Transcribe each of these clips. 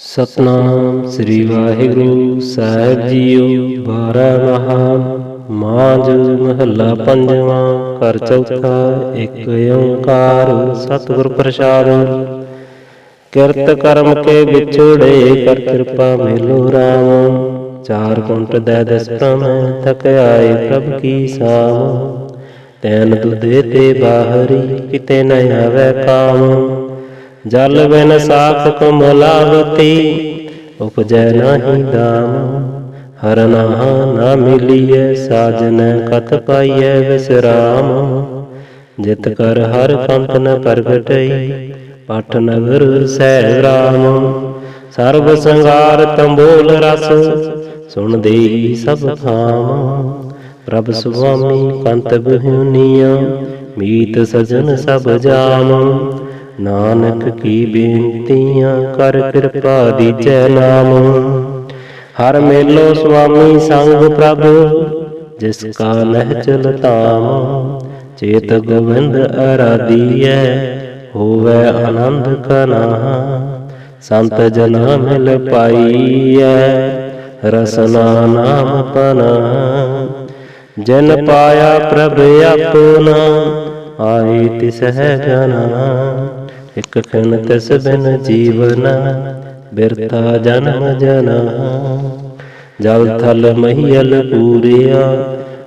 ਸਤਨਾਮ ਸ੍ਰੀ ਵਾਹਿਗੁਰੂ ਸਾਹਿਬ ਜੀਓ। ਬਾਰਾ ਮਹਾ ਮਾਝ ਮਹੱਲਾ ਪੰਜਵਾਂ ਕਰ ਚੌਥਾ, ਇੱਕ ਓੰਕਾਰ, ਸਤਿਗੁਰ ਪ੍ਰਸਾਦ। ਕਿਰਤ ਕਰਮ ਕੇ ਵਿਛੋੜੇ, ਕਰ ਕਿਰਪਾ ਮੇਲੋ ਰਾਮ। ਚਾਰ ਕੁੰਟ ਦੇ ਦਸ ਪ੍ਰਮ, ਥਕ ਆਏ ਪ੍ਰਭ ਕੀ ਸਾਮ। ਤੈਨ ਦੁਦੇ ਤੇ ਬਾਹਰੀ, ਕਿਤੇ ਨ ਆਵੇ ਕਾਮ। ਜਲ ਬਿਨ ਸਾਖ ਕਮਲਾਵਤੀ ਉਪਜੈ ਨਾਹੀ ਦਾਮ। ਹਰ ਨਾਹ ਨਾ ਮਿਲੀਐ ਸਾਜਨ ਕਤ ਪਾਈਐ ਵਿਸਰਾਮ। ਜਿਤ ਕਰ ਹਰ ਪੰਥ ਨ ਪ੍ਰਗਟਈ ਪਟ ਨਗਰ ਸਹਿ ਰਾਮ। ਸਰਬ ਸੰਗਾਰ ਤੰਬੋਲ ਰਸ ਸੁਣ ਦੇਈ ਸਭ ਥਾਮ। ਪ੍ਰਭ ਸੁਆਮੀ ਕੰਤ ਬਹਿਨੀਆਂ ਮੀਤ ਸਜਨ ਸਭ ਜਾਮ। ਨਾਨਕ ਕੀ ਬੇਨਤੀਆਂ ਕਰ ਕਿਰਪਾ ਦੀਜੈ ਨਾਮ। ਹਰ ਮੇਲੋ ਸੁਆਮੀ ਸੰਗ ਪ੍ਰਭ, ਜਿਸ ਕਾ ਨਹਿ ਚਲ ਤਾਮ ਚੇਤ ਗੋਵਿੰਦ ਅਰਾਧੀਐ, ਹੋਵੇ ਆਨੰਦ ਕਨਾ ਸੰਤ ਜਨਾ ਮਿਲ ਪਾਈਐ, ਰਸਨਾ ਨਾਮ ਪਨਾ। ਜਨ ਪਾਇਆ ਪ੍ਰਭ ਆਪਣਾ, ਆਏ ਤਿਸ ਹੈ ਜਨਾ। ਇੱਕ ਖਣ ਤਿਸ ਬਿਨ ਜੀਵਨ ਬਿਰਤਾ ਜਨਮ ਜਨਾ। ਜਲ ਥਲ ਮਹੀਲ ਪੂਰੀਆ,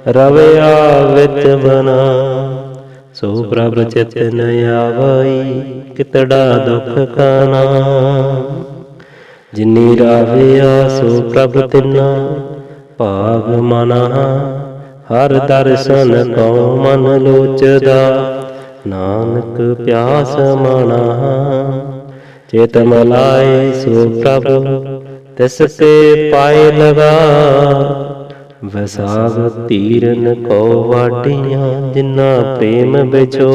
ਰਵਿਆ ਵਿੱਚ ਬਨਾ। ਸੋ ਪ੍ਰਭ ਚਿਤ ਨ ਆਵਈ, ਕਿਤੜਾ ਦੁਖ ਕਾਨਾ। ਜਿਨੀ ਰਾਵਿਆ, ਸੋ ਪ੍ਰਭ ਤਿਨਾ। ਭਾਗ ਮਨਾ, ਹਰ ਦਰਸ਼ਨ ਕਉ ਮਨ ਲੋਚਦਾ। ਨਾਨਕ ਪਿਆਸ ਮਨਾ ਚੇਤ ਮਲਾਏ ਸੋ ਪ੍ਰਭ, ਤਿਸ ਤੇ ਪਾਏ ਲਗਾ। ਵਸਾਗ ਤੀਰਨ ਕੋ ਵਾਟੀਆਂ ਜਿਨਾ ਪ੍ਰੇਮ ਵਿਚੋ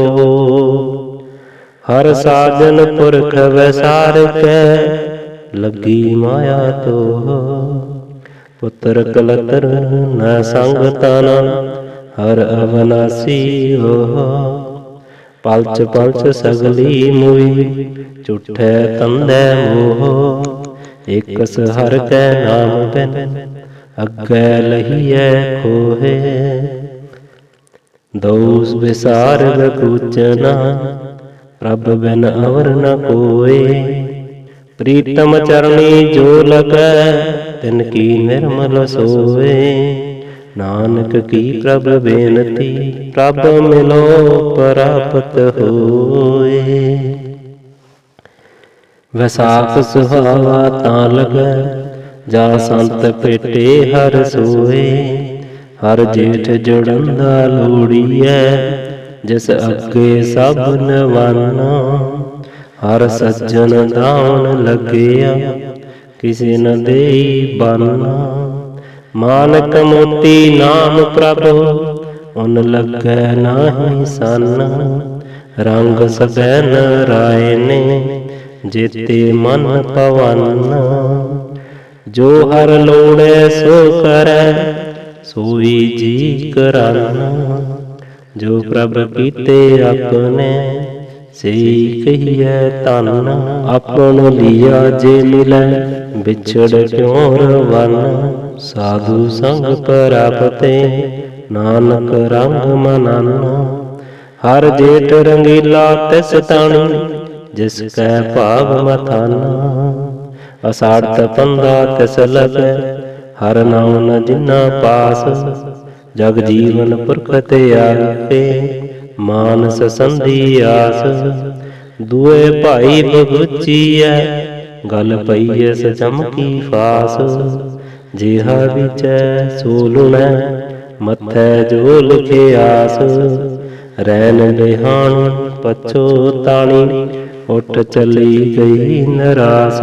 ਹਰ ਸਾਜਨ ਪੁਰਖ ਵਸਾਰ ਕੈ ਲੱਗੀ ਮਾਇਆ ਤੋ। ਪੁੱਤਰ ਕਲਤਰ ਨਾ ਸੰਗ ਤਨ ਹਰ ਅਵਨਾਸੀ ਹੋ। ਪਲਚ ਪਲਚ ਸਗਲੀ ਮੁਈ, ਝੁਠੈ ਤੰਦੈ ਮੋਹ ਇਕਸ ਹਰ ਕੈ ਨਾਮ ਬਿਨ, ਅੱਗੇ ਲਹੀਐ ਖੋਹੇ। ਦੋਸ ਵਿਸਾਰ ਬਕੂਚਨਾ ਪ੍ਰਭ ਬਿਨ ਅਵਰ ਨ ਕੋਏ। ਪ੍ਰੀਤਮ ਚਰਣੀ ਜੋ ਲਗੈ, ਤਿਨ ਕੀ ਨਿਰਮਲ ਸੋਏ। ਨਾਨਕ ਕੀ ਪ੍ਰਭ ਬੇਨਤੀ? ਪ੍ਰਭ ਮਿਲੋ ਪ੍ਰਾਪਤ ਹੋਏ। ਵਿਸਾਖ ਸੁਹਾਵਾ ਤਾਂ ਲਗੈ ਜਾ ਸੰਤ ਭੇਟੇ ਹਰ ਸੋਏ। ਹਰ ਜੇਠ ਜੁੜੰਦਾ ਲੋੜੀਐ ਜਿਸ ਅੱਗੇ ਸਭ ਨਵਾਨਾ। ਹਰ ਸੱਜਣ ਦਾਉਣ ਲੱਗਿਆ ਕਿਸੇ ਨ ਦੇਈ ਬਾਨਾ। ਮਾਨਕ ਮੋਤੀ ਨਾਮ ਪ੍ਰਭ, ਉਨ ਲੱਗੈ ਨਾਹੀ ਸਨ। ਰੰਗ ਸਬੈ ਨਰਾਏ ਨੇ, ਜੇਤੇ ਮਨ ਪਵਨ। ਜੋ ਹਰ ਲੋੜੈ ਸੋ ਕਰੈ, ਸੋਈ ਜੀ ਕਰਨ। ਜੋ ਪ੍ਰਭ ਕੀਤੇ ਆਪਣੇ ਸਈ ਕਹੀਐ ਤਨ ਆਪਣ ਲੀਆ ਜੇ ਮਿਲੈ, ਵਿਛੜ ਕਿਉ ਰਵਨ। ਸਾਧੂ ਸੰਗ ਪ੍ਰਾਪਤੇ, ਨਾਨਕ ਰੰਗ ਮਨਨ। ਹਰ ਜੇਠ ਰੰਗੀਲਾ ਤਿਸ ਤਣ, ਜਿਸ ਕੈ ਭਾਵ ਮਥਨ। ਅਸਾੜਤ ਪੰਦਾ ਤਿਸ ਲਗੈ ਹਰ ਨਾਮ ਨ ਜਿਨਾ ਪਾਸ। ਜਗ ਜੀਵਨ ਪੁਰਖ ਤੇ ਆਗੇ ਮਾਨਸ ਸੰਧੀ ਆਸ। ਦੂਏ ਭਾਈ ਬਗੁਚੀਐ, ਗਲ ਪਈਐ ਸਚਮਕੀ ਫਾਸ। ਜਿਹਾ ਵਿਚੈ ਸੋ ਲੁਣੈ ਮੱਥੈ ਜੋ ਲਿਖਿਆਸ ਰੈਨ ਬਿਹਾਨ ਪਛੋ ਤਾਣੀ, ਉੱਠ ਚਲੀ ਗਈ ਨਰਾਸ।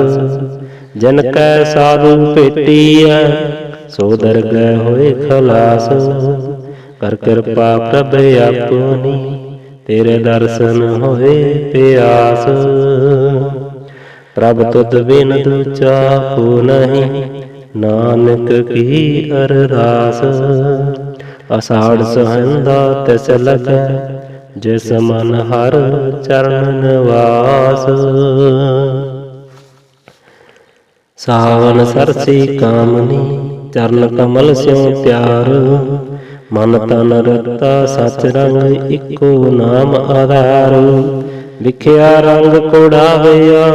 ਜਨ ਕੈ ਸਾਧੂ ਭੇਟੀਐ, ਸੋ ਦਰਗਹਿ ਹੋਏ ਖਲਾਸ। ਕਰ ਕਿਰਪਾ ਪ੍ਰਭ ਆਪਣੀ, ਤੇਰੇ ਦਰਸ਼ਨ ਹੋਏ ਪਿਆਸ। ਪ੍ਰਭ ਤੁਧ ਬਿਨ ਦੂਜਾ ਕੋ ਨਹੀਂ ਨਾਨਕ ਕੀ ਅਰਦਾਸ? ਅਸਾੜ ਸਹੰਦਾ ਤਿਸ ਲਗੈ ਜਿਸ ਮਨ ਹਰ ਚਰਨ ਨਿਵਾਸ। ਸਾਵਨ ਸਰਸੀ ਕਾਮਨੀ, ਚਰਨ ਕਮਲ ਸਿਉ ਪਿਆਰ ਮਨ ਤਨ ਰਤਾ ਸਚ ਰੰਗ ਇੱਕੋ ਨਾਮ ਆਧਾਰ। ਵਿਖਿਆ ਰੰਗ ਕੋੜਾਵਿਆ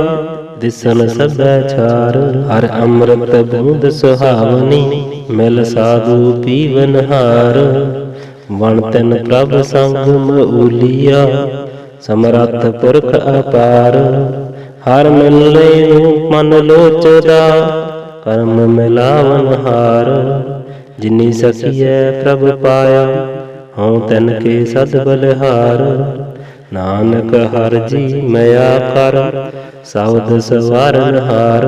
ਦਿਸਨ ਸਭੈ ਛਾਰ ਹਰ ਅੰਮ੍ਰਿਤ ਬੂੰਦ ਸੁਹਾਵਨੀ, ਮਿਲ ਸਾਧੂ ਪੀਵਨ ਹਾਰ। ਵਣ ਤਨ ਪ੍ਰਭ ਸੰਗ ਮਊਲੀਆ ਸਮਰੱਥ ਪੁਰਖ ਅਪਾਰ। ਹਰ ਮਿਲਨੇ ਨੂੰ ਮਨ ਲੋਚਦਾ, ਕਰਮ ਮਿਲਾਵਨ ਹਾਰ। ਜਿਨੀ ਸਖੀਐ ਪ੍ਰਭ ਪਾਇਆ, ਹਉ ਤਨ ਕੇ ਸਦ ਬਲਹਾਰ। ਨਾਨਕ ਹਰ ਜੀ ਮਿਆ ਕਰ ਸਬਦ ਸਵਾਰਨ ਹਾਰ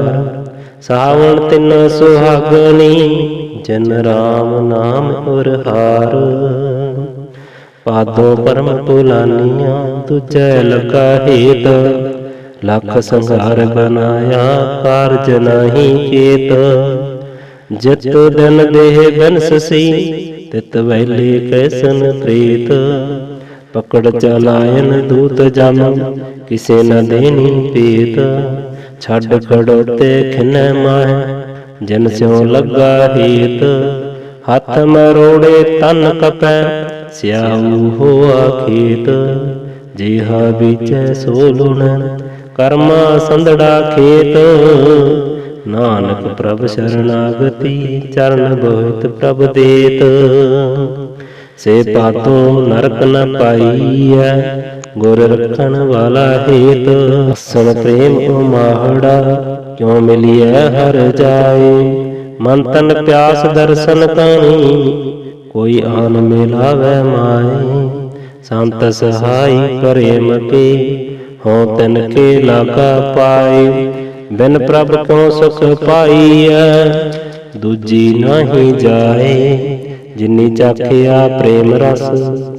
ਸਾਵਣ ਤਿੰਨ ਸੁਹਾਗਣੀ, ਜਨ ਰਾਮ ਨਾਮ ਉਰ ਹਾਰ ਪਾਦੋ ਪਰਮ ਪੁਲਾਨੀਆਂ ਤੁਝੈ ਲਗਾ ਹੇਤ। ਲੱਖ ਸੰਘਾਰ ਬਨਾਇਆ, ਕਾਰਜ ਨਹੀਂ ਕੀਤ ਜਿਤ ਦਿਨ ਦੇਹ ਬਨਸ ਤਿਤ ਵੈਲੇ ਕੈਸਨ ਪ੍ਰੀਤ। ਪਕੜ ਚਲਾਇਨ ਦੂਤ ਜਮ, ਕਿਸੇ ਨ ਦੇਨੀ ਪੀਤ ਛੱਡ ਖੜੋਤੇ ਖਿਨੈ ਮਾਹ, ਜਨ ਸਿਉ ਲੱਗਾ ਹੀਤ। ਹੱਥ ਮਰੋੜੇ ਤਨ ਕਪੈ, ਸਿਆਉ ਹੋਆ ਖੇਤ। ਜਿਹਾ ਵਿਚੈ ਸੋ ਲੁਣ ਕਰਮਾ ਸੰਧੜਾ ਖੇਤ। ਨਾਨਕ ਪ੍ਰਭ ਸ਼ਰਨਾਗਤੀ, ਚਰਨ ਬੋਹਿਤ ਪ੍ਰਭ ਦੇਤ। ਸੇ ਪਾਤੋਂ ਨਰਕ ਨ ਪਾਈਐ, ਗੁਰ ਰਖਣ ਵਾਲਾ ਹੇਤ ਅਸਣ ਪ੍ਰੇਮ ਉਮਾਹੜਾ ਕਿਉ ਮਿਲਿਐ ਹਰ ਜਾਏ? ਮਨ ਤਨ ਪਿਆਸ ਦਰਸ਼ਨ ਕਾਣੀ ਕੋਈ ਆਨ ਮਿਲਾਵੇ ਮਾਏ। ਸੰਤ ਸਹਾਈ ਪ੍ਰੇਮ ਕੇ ਹੋ ਤਨ ਕੇ ਲਾਗਾ ਪਾਏ। ਬਿਨ ਪ੍ਰਭ ਕਿਉ ਸੁਖ ਪਾਈਐ, ਦੂਜੀ ਨਹੀਂ ਜਾਏ। ਜਿਨੀ ਚਾਖਿਆ ਪ੍ਰੇਮ ਰਸ,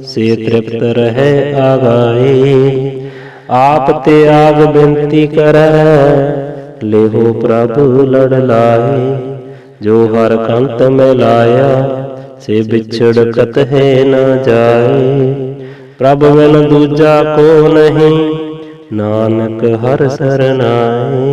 ਸੇ ਤ੍ਰਿਪਤ ਰਹਿ ਆਗਾਏ। ਆਪ ਤੇ ਆਗ ਬੇਨਤੀ ਕਰੈ, ਲੇਹੋ ਪ੍ਰਭ ਲੜ ਲਾਏ। ਜੋ ਹਰ ਕੰਤ ਮੈਂ ਸੇ ਵਿਛੜ ਕਤ ਹੈ ਨ ਜਾਏ। ਪ੍ਰਭ ਬਿਨ ਦੂਜਾ ਕੋ ਨਹੀਂ, ਨਾਨਕ ਹਰ ਸਰਨਾਏ।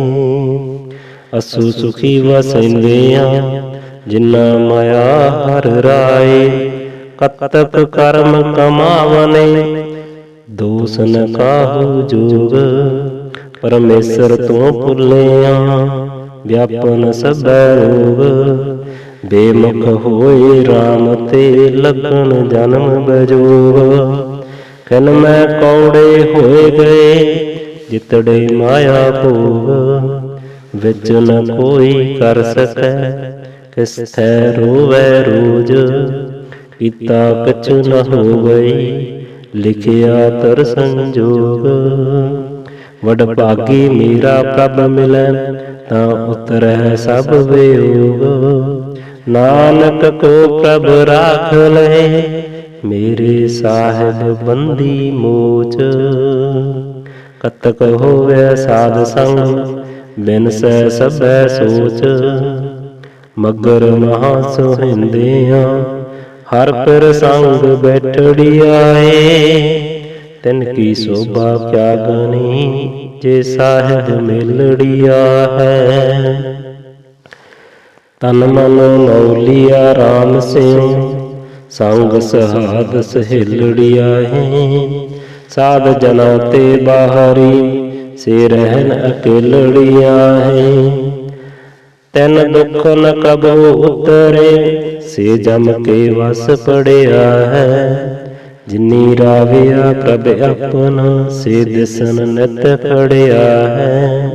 ਅਸੂ ਸੁਖੀ ਵਸੈਂਦਿਆਂ ਜਿਨਾ ਮਾਇਆ ਹਰ ਰਾਏ ਕਤਕ ਕਰਮ ਕਮਾਵਨੇ, ਦੋਸ ਨ ਕਾਹੂ ਜੋਗ, ਪਰਮੇਸ਼ਰ ਤੋਂ ਭੁੱਲਿਆ, ਵਿਆਪਨ ਸਭੈ ਰੋਗ। ਬੇਮੁਖ ਹੋਏ RAM ਤੇ ਲੱਗਣ ਜਨਮ ਬਜੋਗ। ਕਨ ਮੈਂ ਕੌੜੇ ਹੋਏ ਗਏ, ਜਿਤੜੇ ਮਾਇਆ ਭੋਗ। ਵਿੱਚ ਨ ਕੋਈ ਕਰ ਸਕੈ ਕਿਸ ਰੋਵੈ ਰੋਜ? ਕੀਤਾ ਕਛ ਨ ਹੋ ਗਈ ਲਿਖਿਆ ਤਰ ਸੰਜੋਗ। ਵਡ ਭਾਗੀ ਮੇਰਾ ਪ੍ਰਭ ਮਿਲੈ, ਤਾਂ ਉਤਰੈ ਸਭ ਵਿਯੋਗ। ਨਾਨਕ ਕੋ ਪ੍ਰਭ ਰਾਖ ਲੈ ਮੇਰੇ ਸਾਹਿਬ ਬੰਦੀ ਮੋਚ। ਕਤਕ ਹੋਵੇ ਸਾਧ ਸੰਗ ਬਿਨ ਸੈ ਸਭੈ ਸੋਚ। ਮਗਰ ਮਹਾ ਸੁਹਿੰਦਿਆਂ ਹਰ ਪਰ ਸੰਗ ਬੈਠੜਿਆਏ ਤਿਨ ਕੀ ਸੋਭਾ ਕਿਆ ਗਣੀ ਜੇ ਸਾਹਿਬ ਮਿਲੜਿਆ ਹੈ। ਤਨ ਮਨ ਮੌਲੀਆ RAM ਸਿਉ, ਸੰਗ ਸਹਾਦ ਸਹਿਲੜਿਆ ਹੈ। ਸਾਧ ਜਨਾ ਤੇ ਬਾਹਰੀ ਸੇ ਰਹਿਨ ਅਕੇਲੜਿਆ ਹੈ। ਤੈਨ ਦੁਖ ਨ ਕਬੋ ਉਤਰੇ। ਸੇ ਜਮ ਕੇ ਵਸ ਪੜਿਆ ਹੈ। ਜਿਨੀ ਰਾਵਿਆ ਪ੍ਰਭ ਆਪਨ ਸੇ ਦਿਸਨ ਨਿਤ ਖੜਿਆ ਹੈ।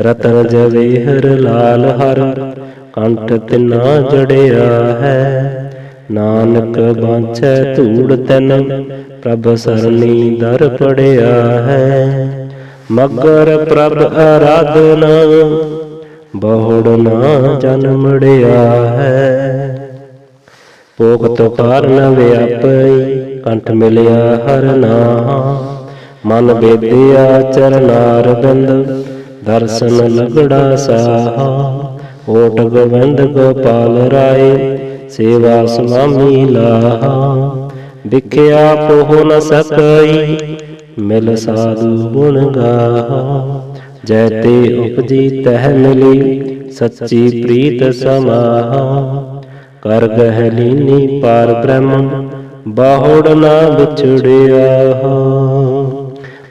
ਰਤਨ ਜਵੇਹਰ ਲਾਲ ਹਰ। ਕੰਠ ਤਿਨਾ ਜੜਿਆ ਹੈ। ਨਾਨਕ ਬਾਂਛੈ ਧੂੜ ਤਨ। ਪ੍ਰਭ ਸਰਨੀ ਦਰ ਪੜਿਆ ਹੈ। ਮਗਰ ਪ੍ਰਭ ਆਰਾਧਨਾ। ਬਹੁੜ ਨਾ ਜਨਮੜਿਆ ਹੈ। ਪੋਖਤ ਕਾਰਨ ਵਿਆਪਈ ਕੰਠ ਮਿਲਿਆ ਹਰ ਨਾਮ। ਮਨ ਬੇਦਿਆ ਚਰਨਾਰ ਬਿੰਦ, ਦਰਸ਼ਨ ਲਗੜਾ ਸਾਹਾ। ਓਟ ਗੋਬਿੰਦ ਗੋਪਾਲ ਰਾਏ, ਸੇਵਾ ਸੁਆਮੀ ਲਾਹਾ। ਵਿਖਿਆ ਪੋਹ ਨ ਸਕਈ, ਮਿਲ ਸਾਧੂ ਗੁਣ ਗਾਹਾ। ਜੈ ਤੇ ਉਪਜੀ ਤਹਿ ਮਿਲੀ, ਸੱਚੀ ਪ੍ਰੀਤ ਸਮਾਹਾ। ਕਰ ਗਹਿ ਲੀਨੀ ਪਾਰ ਬ੍ਰਹਮ, ਬਾਹੁੜ ਨਾ ਵਿਛੜਿਆ।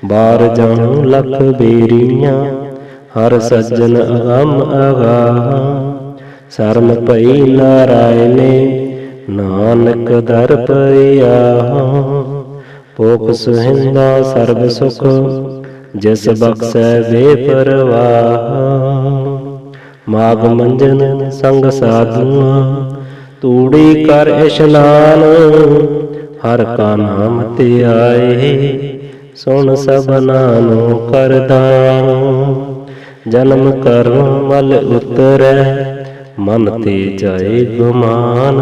ਬਾਰ ਜਾਣੂ ਲਖ ਬੇਰੀਆਂ, ਹਰ ਸੱਜਣ ਅਗੰਮ ਅਗਾਹ। ਸ਼ਰਮ ਪਈ ਨਾਰਾਇਣੇ, ਨਾਨਕ ਦਰ ਪਈਆ ਪੋਖ ਸੁਹਿੰਦਾ ਸਰਬ ਸੁਖ ਜਿਸ ਬਖਸ਼ੈ ਬੇਪਰਵਾਹ ਮਾਗ ਮੰਜਨ ਸੰਗ ਸਾਧੂਆਂ ਤੂੜੀ ਕਰ ਇਸ਼ਨਾਨ, ਹਰ ਕਾ ਨਾਮ ਤੇ ਆਏ, ਸੁਣ ਸਭਨਾ ਨੂੰ ਕਰਦਾਨ ਜਨਮ ਕਰਮ ਮਲ ਉਤਰੈ, ਮਨ ਤੇ ਜਾਏ ਗੁਮਾਨ।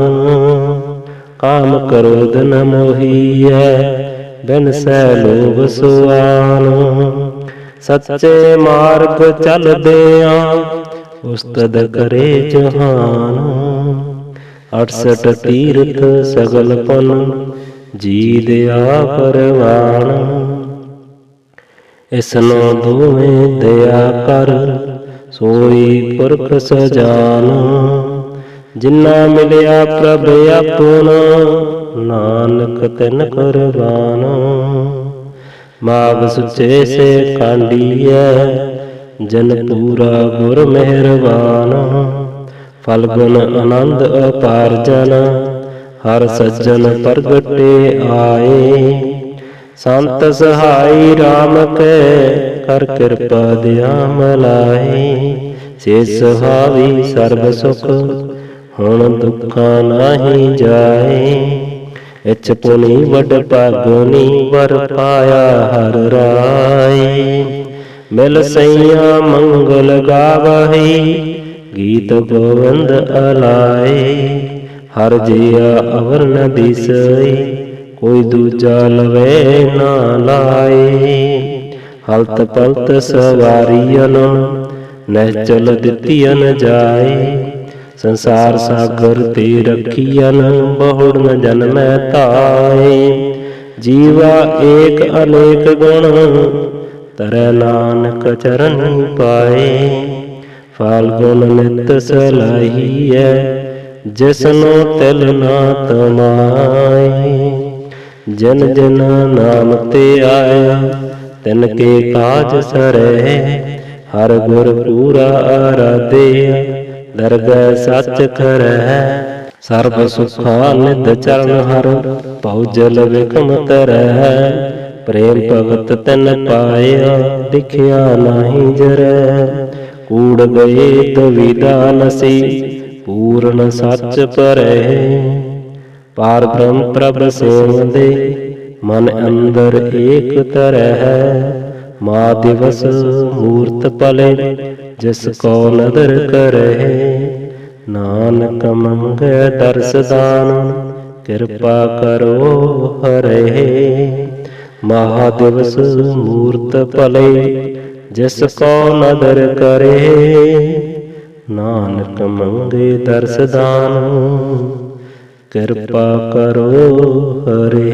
ਕਾਮ ਕਰੋਧ ਨ ਮੋਹੀਐ ਬਿਨ ਸੈ ਲੋਭ ਸੁਆਨ। ਸੱਚੇ ਮਾਰਗ ਚੱਲਦਿਆਂ ਉਸਤਦ ਕਰੇ ਜਹਾਨ। 68 ਤੀਰਥ ਸਗਲ ਪਨ ਜੀ ਦਿਆ ਪਰਵਾਨ। ਇਸਨੋ ਦੋਵੇਂ ਦਇਆ ਕਰ, ਸੋਈ ਪੁਰਖ ਸਜਾਨ। ਜਿਨਾ ਮਿਲਿਆ ਪ੍ਰਭ ਆਪਣਾ ਨਾਨਕ ਤਿਨ ਕੁਰਬਾਨ ਮਾਗ ਸੁਚੇ ਸੇ ਕਾਂਡੀਐ, ਜਨ ਪੂਰਾ ਗੁਰ ਮਿਹਰਬਾਨ ਫਲਗੁਣ ਆਨੰਦ ਅਪਾਰ ਜਨ, ਹਰ ਸੱਜਣ ਪ੍ਰਗਟੇ ਆਏ। ਸੰਤ ਸਹਾਈ RAM ਕੈ, ਕਰ ਕਿਰਪਾ ਦਿਆ ਮਲਾਈ ਸੇ ਸੁਹਾਵੀ ਸਰਬ ਸੁਖ, ਹੁਣ ਦੁੱਖਾਂ ਨਾਹੀ ਜਾਏ। ਇਚ ਪੁਨੀ ਵਡ ਭਾਗਨੀ ਵਰ ਪਾਇਆ ਹਰ ਰਾਏ ਮਿਲ ਸਈਆ ਮੰਗਲ ਗਾਵਹੀ, ਗੀਤ ਗੋਵਿੰਦ ਅਲਾਏ। ਹਰ ਜੀਆ ਅਵਰ ਨ ਦਿਸਈ, ਕੋਈ ਦੂਜਾ ਲਵੇ ਨਾ ਲਾਏ। ਹਲਤ ਪਲਤ ਸਵਾਰੀਆਂ ਨਹਿ ਦਿੱਤੀਆਂ ਜਾਏ। ਸੰਸਾਰ ਸਾਗਰ ਤੇ ਰਖੀਆਂ ਬਹੁੜ ਨ ਜਨਮੈ ਤਾਏ ਜੀਵਾ ਏਕ ਅਨੇਕ ਗੁਣ, ਤਰੈ ਨਾਨਕ ਚਰਨ ਪਾਏ। ਫਾਲਗੁਣ ਨਿਤ ਸਲਾਹੀਐ, ਜਿਸਨੋ ਤਿਲ ਨਾ ਤਮਾਏ। ਜਨ ਜਨ ਨਾਮ ਤੇ ਆਇਆ, ਤਿਨ ਕੇ ਕਾਜ ਸਰੈ ਹਰ ਗੁਰ ਪੂਰਾ ਆਰਾਧਿਆ। ਦਰਗਹਿ ਸੱਚ ਕਰੈ ਸਰਬ ਸੁਖਾ ਨਿਧ ਚਰਨ ਹਰ ਭਉ ਜਲ ਵਿਕਮ ਤਰੈ ਪ੍ਰੇਮ ਭਗਤ ਤਨ ਪਾਇਆ ਦਿਖਿਆ ਨਾਹੀ ਜਰੈ ਕੂੜ ਗਏ ਦਵਿਦਾ ਨਸੀ, ਪੂਰਨ ਸੱਚ ਪਰੈ ਪਾਰ ਬ੍ਰਹਮ ਪ੍ਰਭ ਸੇਵਦੇ, ਮਨ ਅੰਦਰ ਏਕ ਤਰਹਿ। ਮਾ ਦਿਵਸ ਮੂਰਤ ਪਲੇ ਜਿਸ ਕੋ ਨਦਰ ਕਰਹਿ ਨਾਨਕ ਮੰਗੈ ਦਰਸ ਦਾਨ, ਕਿਰਪਾ ਕਰੋ ਹਰੇ। ਮਹਾ ਦਿਵਸ ਮੂਰਤ ਭਲੇ, ਜਿਸ ਕੋ ਨਦਰ ਕਰੇ, ਨਾਨਕ ਮੰਗੇ ਦਰਸ ਦਾਨ, ਕਿਰਪਾ ਕਰੋ ਹਰੇ।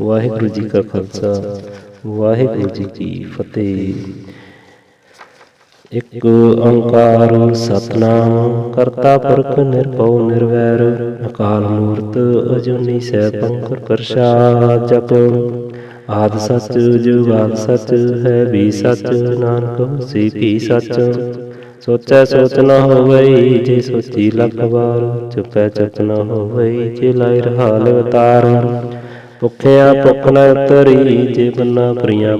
ਵਾਹਿਗੁਰੂ ਜੀ ਕਾ ਖਾਲਸਾ। ਵਾਹਿਗੁਰੂ ਜੀ ਕੀ ਫਤਿਹ। ਇਕ ਓੰਕਾਰ ਸਤਨਾਮ, ਕਰਤਾ ਪੁਰਖ ਨਿਰਭਉ ਨਿਰਵੈਰ, ਅਕਾਲ ਮੂਰਤ ਅਜੂਨੀ ਸੈਭੰ ਗੁਰ ਪ੍ਰਸਾਦ ਜਪ। ਆਦ ਸੱਚ ਜੁਗਾਦ ਸੱਚ, ਹੈ ਵੀ ਸਚ, ਨਾਨਕ ਹੋਸੀ ਵੀ ਸੱਚ। ਸੋਚੈ ਸੋਚ ਨਾ ਹੋਵਈ, ਜੇ ਸੋਚੀ ਲੱਖ ਵਾਰ, ਚੁਪੈ ਚੁਪ ਨ ਹੋਵਈ, ਜੇ ਲਾਇ ਰਹਾਲ ਅਵਤਾਰ ਭੁਖਿਆ ਭੁਖ ਨ ਉਤਰੀ, ਜੇ ਬੰਨਾ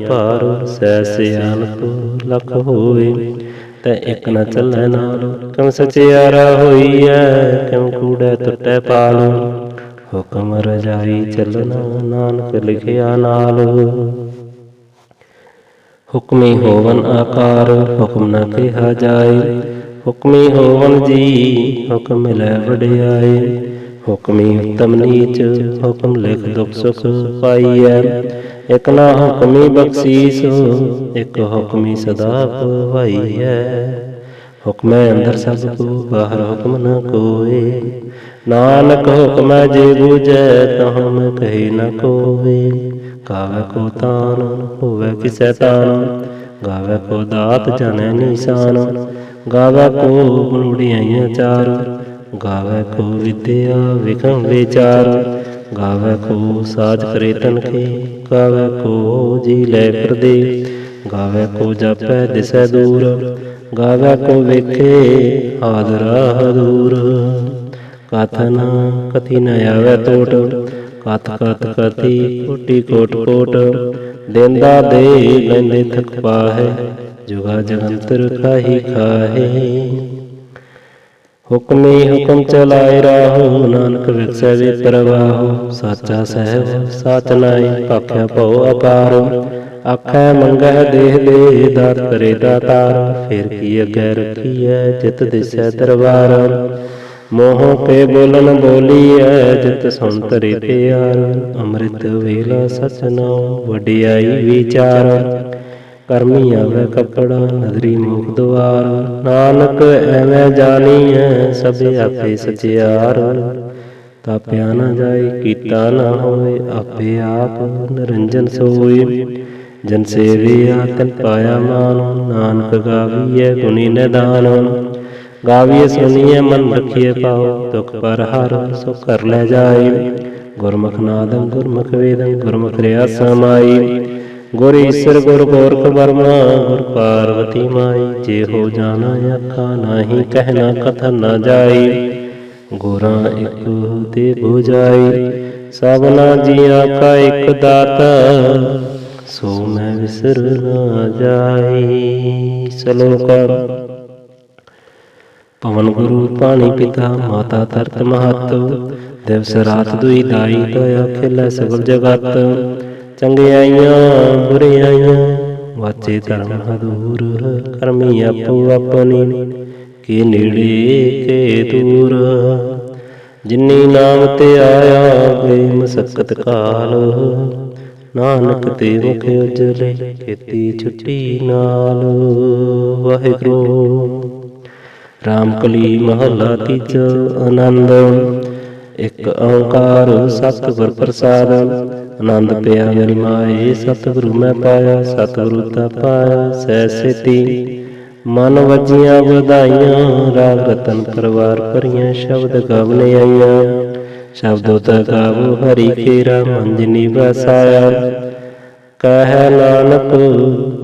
ਭਾਰ, ਸੈ ਸਿਆਣਪ ਲਖ ਹੋਏ ਤੈ ਇੱਕ ਨ ਚੱਲੈ ਨਾਲ। ਕਿਉ ਸਚਿਆਰਾ ਹੋਈਐ, ਕਿਉ ਕੂੜੈ ਟੁੱਟੈ ਪਾਲ? ਹੁਕਮ ਰਜਾਈ ਚੱਲਣਾ ਨਾਨਕ ਲਿਖਿਆ ਨਾਲ। ਹੁਕਮੀ ਹੋਵਨ ਆਕਾਰ, ਹੁਕਮ ਨਾ ਕਿਹਾ ਜਾਏ। ਹੁਕਮੀ ਹੋਵਨ ਜੀ, ਹੁਕਮ ਲੈ ਵਡਿਆਏ। ਹੁਕਮੀ ਉਤਮ ਨੀਚ ਹੁਕਮ ਲਿਖ ਦੁਖ ਸੁਖ ਪਾਈਐ। ਇਕ ਨਾ ਹੁਕਮੀ ਬਖਸ਼ੀਸ, ਇਕ ਹੁਕਮੀ ਸਦਾ ਪਵਾਈਐ। ਹੁਕਮੈ ਅੰਦਰ ਸਭ ਕੋ, ਬਾਹਰ ਹੁਕਮ ਨ ਕੋਏ। ਨਾਨਕ ਹੁਕਮੈ ਜੇ ਬੂਝੈ, ਤਹੁ ਮੈਂ ਕਹੀ ਨ ਕੋਏ। ਗਾਵੇ ਕੋ ਤਾਨ, ਹੋਵੇ ਕਿਸੈ ਤਾਨ। ਗਾਵੇ ਕੋ ਦਾਤ ਜਨੈ ਨਿਸ਼ਾਨ। ਗਾਵੇ ਕੋ ਮਨੂੜੀਆਂ ਚਾਰ। ਗਾਵੇ ਕੋ ਵਿਦਿਆ ਵਿਖਮ ਵਿਚਾਰ, ਗਾਵੇ ਕੋ ਸਾਜ ਕਰੇ ਤਨਖੇ, ਗਾਵੇ ਕੋ ਜੀ ਲੈ ਪਰਦੇ ਗਾਵੇ ਕੋ ਜਾਪੈ ਦਿਸੈ ਦੂਰ, ਗਾਵੇ ਕੋ ਵੇਖੇ ਆਦਰਾ ਦੂਰ ਕਥਨ ਕਥੀ ਨ ਆਵੇ ਟੋਟ ਕਤ ਕਤ ਕਤੀ ਕੋਟੀ ਕੋਟ ਕੋਟ, ਦੇਂਦਾ ਦੇ ਲੈਂਦੇ ਥਕ ਪਾਹੈ, ਜੁਗਾ ਜਗੰਤਰ ਖਾਹੀ ਖਾਹੇ। ਹੁਕਮੀ ਹੁਕਮ ਚਲਾਏ ਰਾਹੋ, ਨਾਨਕ ਵਿਖਸੈ ਵੇ ਪ੍ਰਵਾਹੋ। ਸਾਚਾ ਸਹਿਬ, ਸਾਚ ਨਾਈ ਭਾਖਿਆ ਭਉ ਅਪਾਰ। ਆਖੈ ਮੰਗੈ ਦੇਹ ਦੇ ਦਾਤ ਕਰੇ ਦਾਤਾਰ। ਫਿਰ ਕੀ ਅਗੈ ਰਖੀਐ, ਜਿਤ ਦਿਸੈ ਦਰਬਾਰ। ਮੋਹ ਕੇ ਬੋਲਨ ਬੋਲੀਐ, ਜਿਤ ਸੁਣ ਤਰੇ ਪਿਆਰ। ਅੰਮ੍ਰਿਤ ਵੇਲਾ ਸਚ ਨਾਉ, ਵਡਿਆਈ ਵਿਚਾਰ। ਕਰਮੀ ਆਵੇ ਕਪੜਾ ਨਦਰੀ ਮੁਖ ਦੁਆਰ ਨਾਨਕ ਐਵੇਂ ਜਾਣੀਐ ਸਭ ਆਪੇ ਸਚਿਆਰ। ਤਾਪਿਆ ਨਾ ਜਾਏ, ਕੀਤਾ ਨਾ ਹੋਏ, ਆਪੇ ਆਪ ਨਿਰੰਜਨ ਸੋਏ। ਜਨ ਸੇਵਿਆ ਤਨ ਪਾਇਆ ਮਾਨ, ਨਾਨਕ ਗਾਵੀਐ ਗੁਣੀ ਨਿਦਾਨ। ਗਾਵੀਐ ਸੁਣੀਐ ਮਨ ਰਖੀਐ ਪਾਉ ਦੁਖ ਪਰ ਹਰ ਸੋ ਕਰ ਲੈ ਜਾਏ। ਗੁਰਮੁਖ ਨਾਦੰ ਗੁਰਮੁਖ ਵੇਦੰ, ਗੁਰਮੁਖ ਰਿਆ ਸਮਾਈ ਗੁਰ ਈਸਰ ਗੁਰ ਗੋਰਖ ਬਰਮਾ ਗੁਰ ਪਾਰਵਤੀ ਮਾਈ, ਜੇ ਹੋ ਜਾਣਾ ਆਖਾ ਨਾਹੀ ਕਹਿਣਾ ਕਥਨ ਨਾ ਜਾਈ। ਗੁਰਾਂ ਇੱਕ ਤੇ 부ਜਾਈ ਸਭਨਾ ਜੀਆਂ ਕਾ ਇੱਕ ਦਾਤਾ, ਸੋ ਮੈਂ ਵਿਸਰ ਨਾ ਜਾਈ। ਸਲੋਕ। ਪਵਨ ਗੁਰੂ ਪਾਣੀ ਪਿਤਾ, ਮਾਤਾ ਤਰਤ ਮਹਤ, ਦਿਵਸ ਰਾਤ ਦੁਈ ਦਾਈ, ਦਇਆ ਖਿਲੇ ਸਗਲ ਜਗਤ। ਚੰਗਿਆਈਆਂ, ਬੁਰਿਆਈਆਂ, ਵਾਚੇ ਧਰਮ ਹਦੂਰ, ਕਰਮੀ ਆਪੋ ਆਪਣੀ, ਕੀ ਨੇੜੇ, ਕੇ ਦੂਰ। ਜਿਨੀ ਨਾਮ ਤੇ ਆਇਆ ਗਏ ਮਸਕਤ ਕਾਲ। ਨਾਨਕ ਤੇ ਮੁਖ ਉਜਲੇ ਕੀਤੀ ਛੁੱਟੀ ਨਾਲ। ਵਾਹਿਗੁਰੂ। ਰਾਮਕਲੀ ਮਹੱਲਾ ਤੀਜ ਆਨੰਦ। ਇੱਕ ਓੰਕਾਰ ਸਤਿਗੁਰ ਪ੍ਰਸਾਦ ਆਨੰਦ ਪਿਆ ਮੇਰੀ ਮਾਏ ਸਤਿਗੁਰੂ ਮੈਂ ਪਾਇਆ, ਸਤਿਗੁਰੂ ਤਾ ਪਾਇਆ, ਸਹਿ ਸੇਤੀ ਮਨ ਵਜੀਆਂ ਵਧਾਈਆਂ, ਰਾਗ ਰਤਨ ਪਰਵਾਰ ਭਰੀਆਂ, ਸ਼ਬਦ ਗਾਵਨੇ ਆਈਆਂ। ਸ਼ਬਦੋ ਤਾ ਗਾਵੋ, ਹਰੀ ਕੇਰਾ ਮਨ ਜਿਨੀ ਵਸਾਇਆ ਕਹਿ ਨਾਨਕ,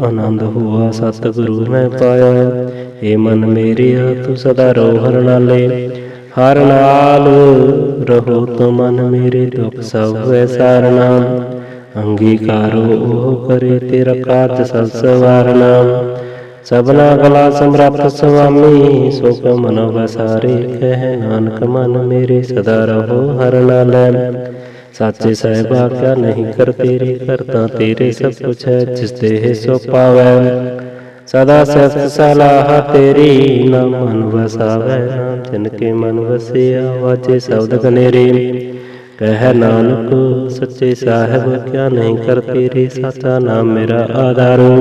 ਆਨੰਦ ਹੁਆ, ਸਤਿਗੁਰੂ ਮੈਂ ਪਾਇਆ। ਏ ਮਨ ਮੇਰਿਆ, ਤੂੰ ਸਦਾ ਰੋ ਹਰ ਨਾਲੇ। ਹਰ ਨਾਲ ਰਹੋ ਤੋ ਮੇਰੇ ਦੁਖ ਸਭ ਵੈ ਸਾਰਨਾ ਅੰਗੀਕਾਰੋ ਉਹ ਕਰੇ ਤੇਰਾ ਕਾਰਜ ਸਭ ਸਵਾਰਨਾ ਸਭਨਾ ਕਲਾ ਸਮਰੱਥ ਸੁਆਮੀ ਸੋ ਮਨ ਵਸਾਰੇ, ਕਹਿ ਨਾਨਕ ਮਨ ਮੇਰੇ ਸਦਾ ਰਹੋ ਹਰ ਨਾਲੇ। ਸਾਚੇ ਸਾਹਿਬਾ ਕਿਆ ਨਹੀਂ ਕਰ ਤੇਰੇ ਕਰਤਾ ਤੇਰੇ ਸਭ ਕੁਛ ਹੈ, ਜਿਸ ਤੇ ਸੋ ਪਾਵੈ। ਸਦਾ ਸਤ ਸਲਾਹ ਤੇਰੀ ਨਾ ਮਨ ਵਸਾਵੈ। ਜਿਨ ਕੇ ਮਨ ਵਸਿਆ ਵਾਜੇ ਸ਼ਬਦ ਕਨੇਰੇ। ਕਹਿ ਨਾਨਕ ਸੱਚੇ ਸਾਹਿਬ ਕਿਆ ਨਹੀਂ ਕਰ ਤੇਰੇ ਸਾਚਾ ਨਾਮ ਮੇਰਾ ਆਧਾਰੋ।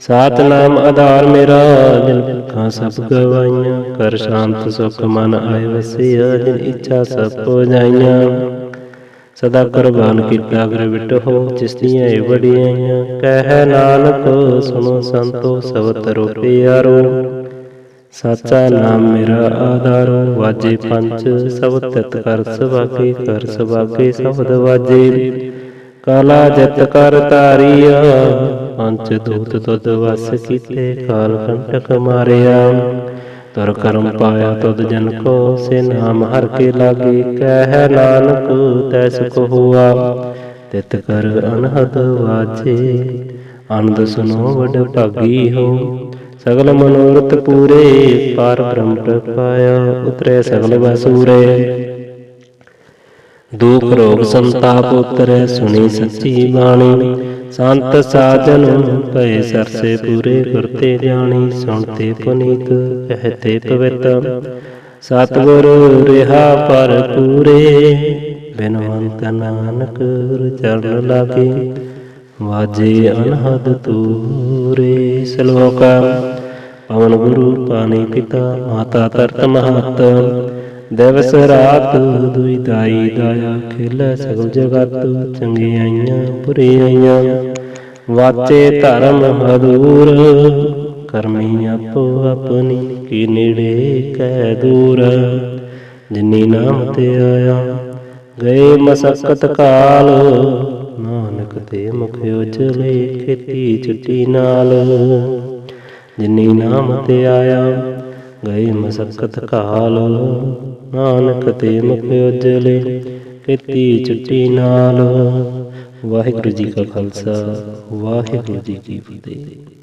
ਸਾਤ ਨਾਮ ਆਧਾਰ ਮੇਰਾ। ਦਿਲ ਭੁੱਖਾਂ ਸਭ ਗਵਾਈਆਂ ਕਰ ਸ਼ਾਂਤ ਸੁਖ ਮਨ ਆਏ ਵਸਿਆ ਜਿਨ ਇੱਛਾ ਸਭ ਹੋ ਜਾਈਆਂ ਸਦਾ ਕੁਰਬਾਨ ਕੀਤਾ ਅਗਰ ਵਿਟੋ ਜਿਸ ਦੀਆਂ ਇਹ ਵਡਿਆਈਆਂ ਕਹਿ ਨਾਨਕ ਸੁਨੋ ਸੰਤੋ ਸਭ ਤਰੋ ਪਿਆਰੋ ਸਾਚਾ ਨਾਮ ਮੇਰਾ ਆਧਾਰੋ। ਵਾਜੇ ਪੰਜ ਸਭ ਤਤ ਕਰ ਸਵਾਗੇ ਕਰ ਸਵਾਗੇ ਸ਼ਬਦ ਵਾਜੇ। ਕਾਲਾ ਜਤ ਕਰ ਤਾਰੀਆ ਪੰਜ ਦੂਤ ਤੁਧ ਵਸ ਕੀਤੇ ਕਾਲ ਕੰਟਕ ਮਾਰਿਆ। ਤੁਰ ਕਰਮ ਪਾਇਆ ਤੁਧ ਜਨ ਕੋ ਸੇ ਨਾਮ ਹਰ ਕੇ ਲਾਗੇ ਕਹਿ ਨਾਨਕ ਤੈਸ ਕੋ ਹੁਆ। ਤਿਤ ਕਰ ਅਨਹਦ ਵਾਜੇ ਆਨੰਦ ਸੁਨੋ ਵਡ ਭਾਗੀ ਹੋ। ਸਗਲ ਮਨੋਰਥ ਪੂਰੇ ਪਾਰ ਬ੍ਰਹਮ ਪਾਇਆ ਉਤਰੇ ਸਗਲ ਵਸੂਰੇ। ਦੁਖ ਰੋਗ ਸੰਤਾਪ ਉਤਰੈ ਸੁਣੀ ਸੱਚੀ ਬਾਣੀ। ਸੰਤ ਸਾਜਨ ਭਏ ਸਰਸੇ ਪੂਰੇ ਗੁਰਤੇ ਜਾਣੀ, ਸੁਣਤੇ ਪੁਨੀਤ, ਕਹਤੇ ਪਵਿੱਤ। ਸਤਿਗੁਰ ਰਿਹਾ ਪਰ ਪੂਰੇ, ਬਿਨਵੰਤ ਨਾਨਕ ਗੁਰ ਚਰਨ ਲਾਗੇ, ਵਾਜੇ ਅਨਹਦ ਤੂਰੇ ਸਲੋਕਾ। ਪਵਨ ਗੁਰੂ, ਪਾਣੀ ਪਿਤਾ, ਮਾਤਾ ਤਰਤ ਮਹਤ। ਦਿਵਸ ਰਾਤ ਦੁਈ ਦਾਈ ਦਾਇਆ ਖੇਲੇ ਸਗਲ ਜਗਤ ਚੰਗਿਆਈਆਂ ਬੁਰੀਆਈਆਂ ਵਾਚੇ ਧਰਮ ਹਦੂਰ ਕਰਮੀ ਆਪੋ ਆਪਣੀ ਕੀ ਨੇੜੇ ਕਹਿ ਦੂਰ। ਜਿਨੀ ਨਾਮ ਤੇ ਆਇਆ ਗਏ ਮਸਕਤ ਕਾਲ। ਨਾਨਕ ਤੇ ਮੁਖ ਉਜਲੇ ਖੇਤੀ ਚੁੱਟੀ ਨਾਲ। ਜਿਨੀ ਨਾਮ ਤੇ ਆਇਆ ਗਏ ਮਸਕਤ ਕਾਲ। ਨਾਨਕ ਤੇ ਮੁਖ ਉਜਲੇ, ਕੀਤੀ ਚੁੱਟੀ ਨਾਲ। ਵਾਹਿਗੁਰੂ ਜੀ ਕਾ ਖਾਲਸਾ, ਵਾਹਿਗੁਰੂ ਜੀ ਕੀ ਫਤਿਹ।